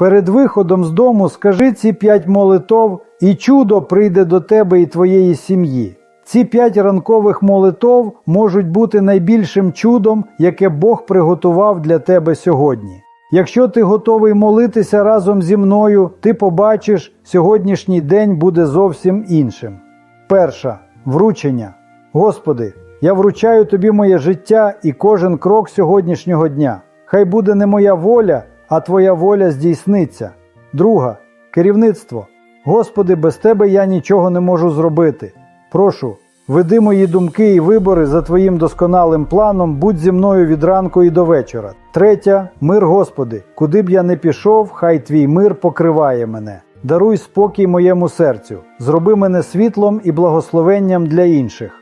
Перед виходом з дому скажи ці п'ять молитов, і чудо прийде до тебе і твоєї сім'ї. Ці п'ять ранкових молитов можуть бути найбільшим чудом, яке Бог приготував для тебе сьогодні. Якщо ти готовий молитися разом зі мною, ти побачиш, сьогоднішній день буде зовсім іншим. Перша вручення. Господи, я вручаю тобі моє життя і кожен крок сьогоднішнього дня. Хай буде не моя воля, а Твоя воля здійсниться. Друга керівництво. Господи, без Тебе я нічого не можу зробити. Прошу, веди мої думки і вибори за Твоїм досконалим планом, будь зі мною від ранку і до вечора. Третя мир Господи, куди б я не пішов, хай Твій мир покриває мене. Даруй спокій моєму серцю, зроби мене світлом і благословенням для інших.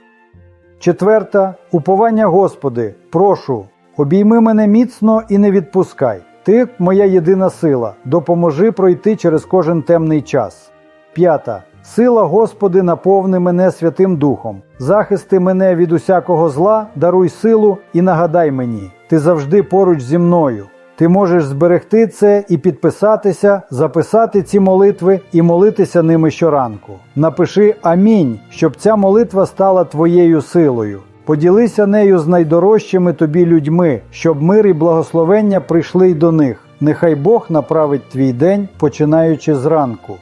Четверта уповання Господи, прошу, обійми мене міцно і не відпускай. Ти моя єдина сила, допоможи пройти через кожен темний час. П'ята. Сила Господи наповни мене Святим Духом, захисти мене від усякого зла, даруй силу і нагадай мені, ти завжди поруч зі мною. Ти можеш зберегти це і підписатися, записати ці молитви і молитися ними щоранку. Напиши Амінь, щоб ця молитва стала твоєю силою. Поділися нею з найдорожчими тобі людьми, щоб мир і благословення прийшли й до них. Нехай Бог направить твій день, починаючи зранку.